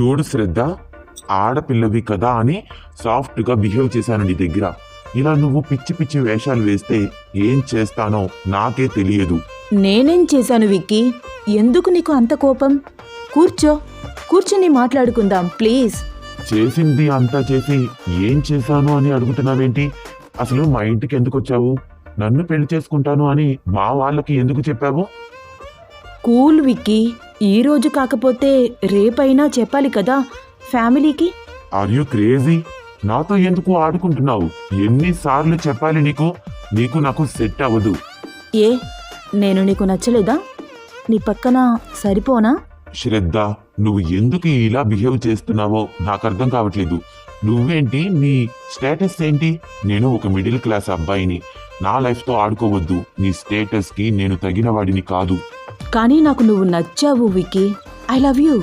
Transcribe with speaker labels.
Speaker 1: చూడు శ్రద్ధ ఆడపిల్లవి కదా అని సాఫ్ట్గా బిహేవ్ చేశాను నీ దగ్గర. ఇలా నువ్వు పిచ్చి పిచ్చి వేషాలు వేస్తే ఏం చేస్తానో నాకే తెలియదు.
Speaker 2: నేనేం చేశాను విక్కీ? ఎందుకు నీకు అంత కోపం? కూర్చో కూర్చుని మాట్లాడుకుందాం ప్లీజ్.
Speaker 1: చేసింది అంతా చేసి ఏం చేశాను అని అడుగుతున్నావేంటి? అసలు మా ఇంటికి ఎందుకు వచ్చావు? నన్ను పెళ్ళి చేసుకుంటాను అని మా వాళ్ళకి ఎందుకు చెప్పావు?
Speaker 2: Cool Vicky. ఈ రోజు కాకపోతే రేపైనా చెప్పాలి కదా ఫ్యామిలీకి?
Speaker 1: ఆర్ యు క్రేజీ నాతో ఎందుకు ఆడుకుంటున్నావు? ఎన్నిసార్లు చెప్పాలి నీకు? నీకు నాకు సెట్ అవ్వదు.
Speaker 2: ఏ నేను నీకు నచ్చలేదా? నీ పక్కన సరిపోనా?
Speaker 1: శ్రద్ధ నువ్వు ఎందుకు ఇలా బిహేవ్ చేస్తున్నావో నాకు అర్థం కావట్లేదు. నువ్వేంటి? నీ స్టేటస్ ఏంటి? నేను ఒక మిడిల్ క్లాస్ అబ్బాయిని. నా లైఫ్తో ఆడుకోవద్దు. నీ స్టేటస్కి నేను తగిన వాడిని కాదు.
Speaker 2: కానీ నాకు నువ్వు నచ్చావు వికీ ఐ లవ్ యూ.